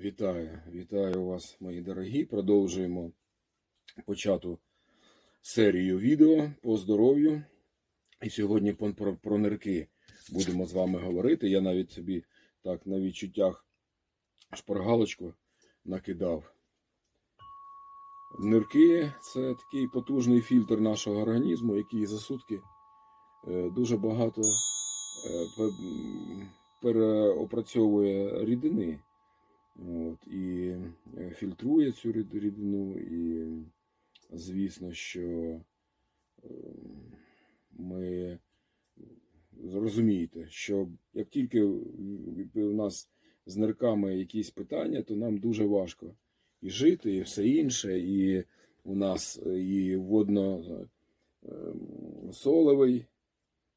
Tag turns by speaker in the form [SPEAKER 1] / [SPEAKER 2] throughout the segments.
[SPEAKER 1] Вітаю, вітаю вас, мої дорогі. Продовжуємо почату серію відео по здоров'ю. І сьогодні про, про, нирки будемо з вами говорити. Я навіть собі так на відчуттях шпаргалочку накидав. Нирки це такий потужний фільтр нашого організму, який за сутки е, дуже багато е, переопрацьовує рідини. От, і е, фільтрує цю рід- рідину, і звісно, що е, ми зрозумієте, що як тільки у нас з нирками якісь питання, то нам дуже важко і жити, і все інше, і у нас е, і водно-соловий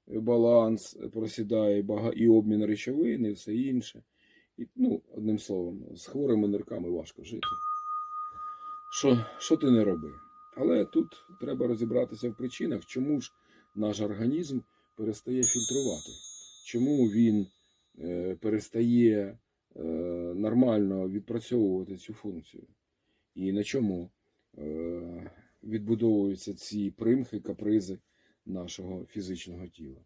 [SPEAKER 1] баланс просідає, і обмін речовин, і все інше. І, ну, одним словом, з хворими нирками важко жити. Що, що ти не роби? Але тут треба розібратися в причинах, чому ж наш організм перестає фільтрувати, чому він е, перестає е, нормально відпрацьовувати цю функцію, і на чому е, відбудовуються ці примхи, капризи нашого фізичного тіла.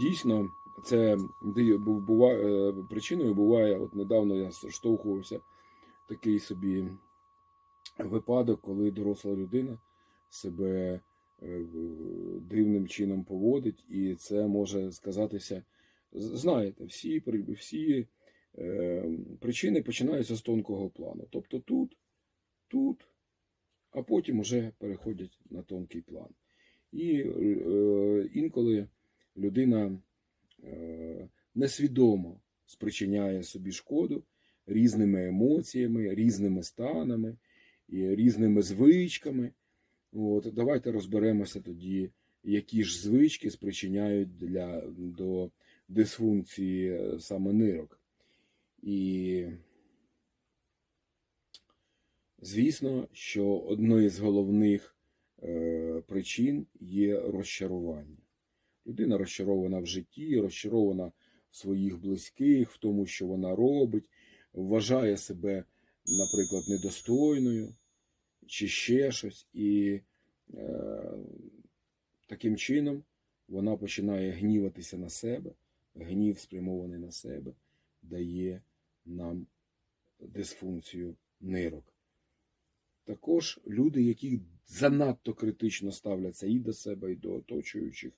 [SPEAKER 1] Дійсно, це ди- бува- е, причиною буває, от недавно я штовхувався такий собі випадок, коли доросла людина себе е, дивним чином поводить, і це може сказатися. Знаєте, всі, всі е, причини починаються з тонкого плану. Тобто тут, тут, а потім вже переходять на тонкий план. І е, інколи людина несвідомо спричиняє собі шкоду різними емоціями, різними станами і різними звичками. От, давайте розберемося тоді, які ж звички спричиняють для, до дисфункції е, саме нирок. І звісно, що одною з головних е, причин є розчарування. Людина розчарована в житті, розчарована в своїх близьких, в тому, що вона робить, вважає себе, наприклад, недостойною чи ще щось. І е, таким чином вона починає гніватися на себе, гнів, спрямований на себе, дає нам дисфункцію нирок. Також люди, які занадто критично ставляться і до себе, і до оточуючих,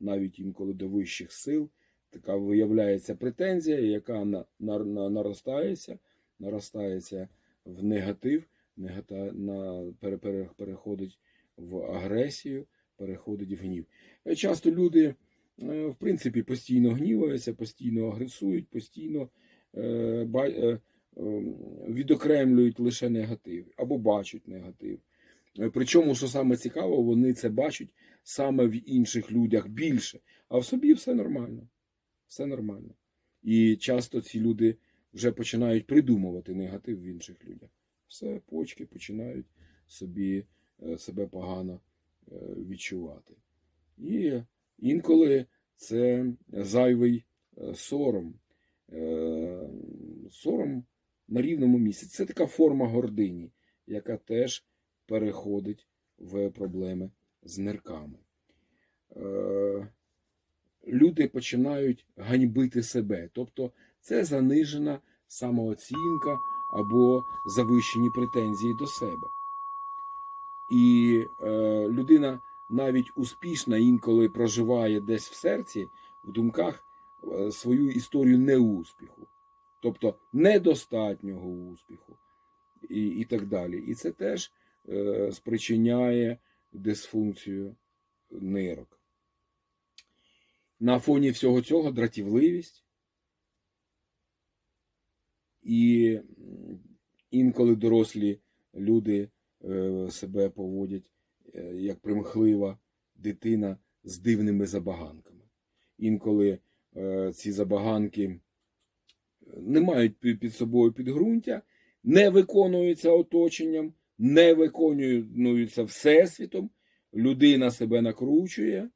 [SPEAKER 1] навіть інколи до вищих сил, така виявляється претензія, яка на, на, на, наростається, наростається в негатив, негата, на, пере, пере, переходить в агресію, переходить в гнів. Е, Часто люди, е, в принципі, постійно гніваються, постійно агресують, постійно е, ба, е, е, відокремлюють лише негатив або бачать негатив. Е, Причому, що саме цікаво, вони це бачать саме в інших людях більше, а в собі все нормально. Все нормально. І часто ці люди вже починають придумувати негатив в інших людях. Все, почки починають собі е, себе погано е, відчувати. І інколи це зайвий е, сором. Сором на рівному місці. Це така форма гордині, яка теж переходить в проблеми з нирками. Е, Люди починають ганьбити себе. Тобто це занижена самооцінка або завищені претензії до себе. І е, людина навіть успішна інколи проживає десь в серці, в думках е, свою історію неуспіху, тобто недостатнього успіху і, і так далі. І це теж е, спричиняє дисфункцію нирок. На фоні всього цього дратівливість. І інколи дорослі люди е, себе поводять е, як примхлива дитина з дивними забаганками. Інколи е, ці забаганки не мають під собою підґрунтя, не виконуються оточенням, не виконуються всесвітом, людина себе накручує,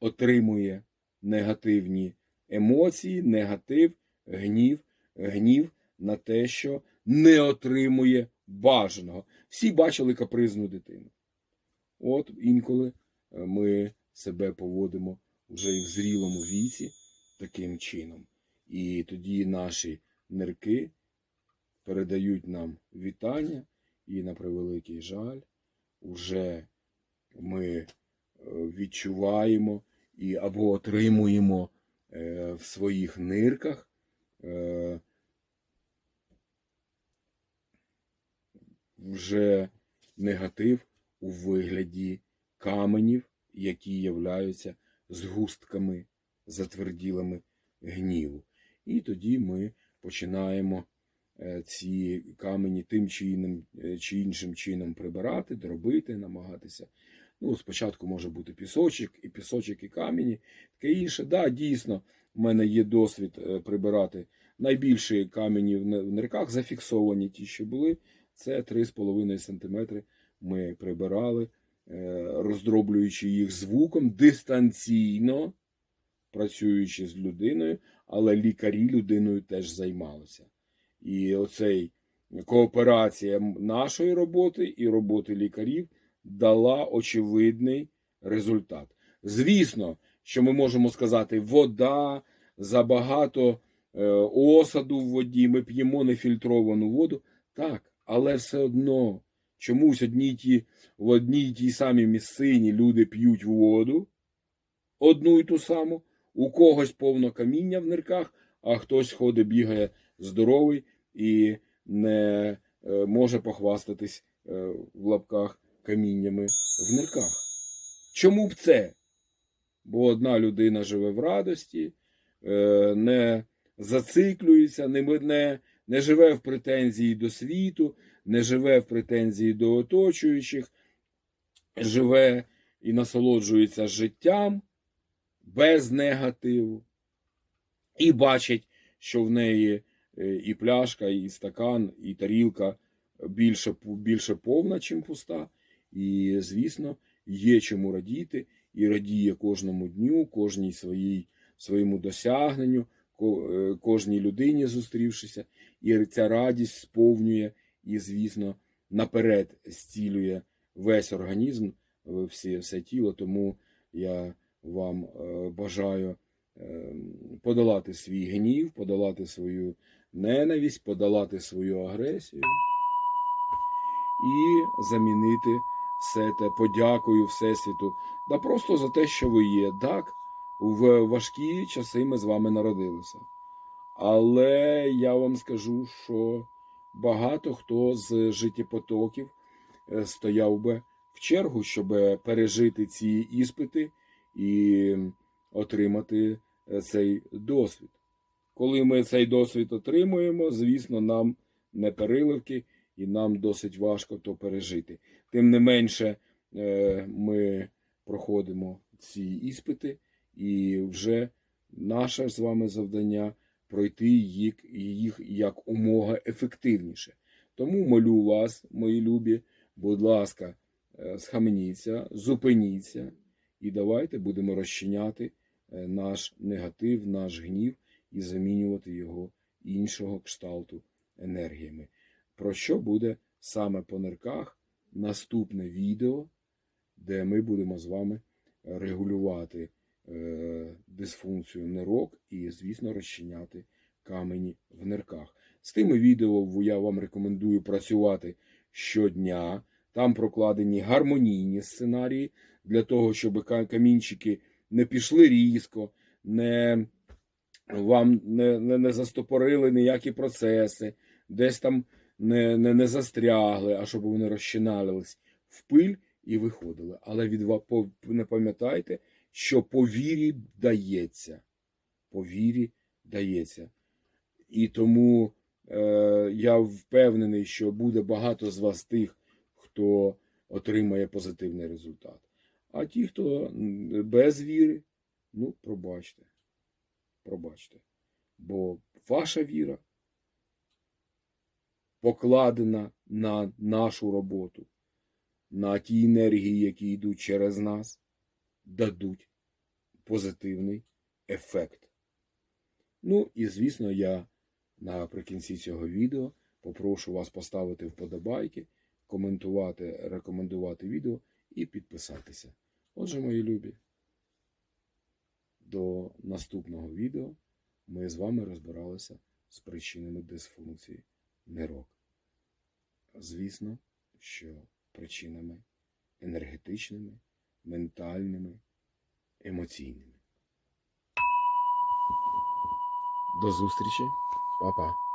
[SPEAKER 1] отримує негативні емоції, негатив, гнів, гнів на те, що не отримує бажаного. Всі бачили капризну дитину. От інколи е, ми себе поводимо вже і в зрілому віці таким чином. І тоді наші нирки передають нам вітання, і на превеликий жаль, уже ми е, відчуваємо і або отримуємо е, в своїх нирках е, вже негатив у вигляді каменів, які являються згустками затверділими гніву. І тоді ми починаємо ці камені тим чи, іним, е, чи іншим чином прибирати, дробити, намагатися. Ну, спочатку може бути пісочок, і пісочок, і камені, таке інше. Да, дійсно, в мене є досвід е, прибирати найбільші камені в нирках, зафіксовані ті, що були. Це 3,5 см ми прибирали, е, роздроблюючи їх звуком дистанційно, працюючи з людиною, але лікарі людиною теж займалися. І оцей кооперація нашої роботи і роботи лікарів дала очевидний результат. Звісно, що ми можемо сказати, вода, забагато е, осаду в воді, ми п'ємо нефільтровану воду. Так, але все одно чомусь одні ті, в одній тій самій місцині люди п'ють воду, одну й ту саму, у когось повно каміння в нирках, а хтось ходить, бігає здоровий і не е, може похвастатись е, в лапках каміннями в нирках. Чому б це? Бо одна людина живе в радості, е, не зациклюється, не, не, не живе в претензії до світу, не живе в претензії до оточуючих, живе і насолоджується життям без негативу, і бачить, що в неї і пляшка, і стакан, і тарілка більше, більше повна, чим пуста. І, звісно, є чому радіти, і радіє кожному дню, кожній своїй, своєму досягненню, е, кожній людині зустрівшися. І ця радість сповнює і, звісно, наперед зцілює весь організм, е, все, все тіло. Тому я вам е, бажаю е, подолати свій гнів, подолати свою ненависть, подолати свою агресію і замінити все те подякою Всесвіту. Да просто за те, що ви є. Так, в важкі часи ми з вами народилися. Але я вам скажу, що багато хто з життєпотоків е, стояв би в чергу, щоб пережити ці іспити і отримати е, цей досвід. Коли ми цей досвід отримуємо, звісно, нам не переливки, і нам досить важко то пережити. Тим не менше, е, ми проходимо ці іспити, і вже наше з вами завдання пройти їх, їх як умога ефективніше. Тому молю вас, мої любі, будь ласка, е, схаменіться, зупиніться і давайте будемо розчиняти е, наш негатив, наш гнів і замінювати його іншого кшталту енергіями. Про що буде саме по нирках наступне відео, де ми будемо з вами регулювати е, дисфункцію нирок і, звісно, розчиняти камені в нирках. З тими відео я вам рекомендую працювати щодня. Там прокладені гармонійні сценарії для того, щоб камінчики не пішли різко, не, вам не, не, не застопорили ніякі процеси, десь там не, не, не застрягли, а щоб вони розчиналились в пиль і виходили. Але від не пам'ятайте, що по вірі дається. По вірі дається. І тому е, я впевнений, що буде багато з вас тих, хто отримає позитивний результат. А ті, хто без віри, ну, пробачте. Пробачте. Бо ваша віра покладена на нашу роботу, на ті енергії, які йдуть через нас, дадуть позитивний ефект. Ну і звісно, я наприкінці цього відео попрошу вас поставити вподобайки, коментувати, рекомендувати відео і підписатися. Отже, мої любі, до наступного відео ми з вами розбиралися з причинами дисфункції нирок. Звісно, що причинами енергетичними, ментальними, емоційними. До зустрічі, Па-па.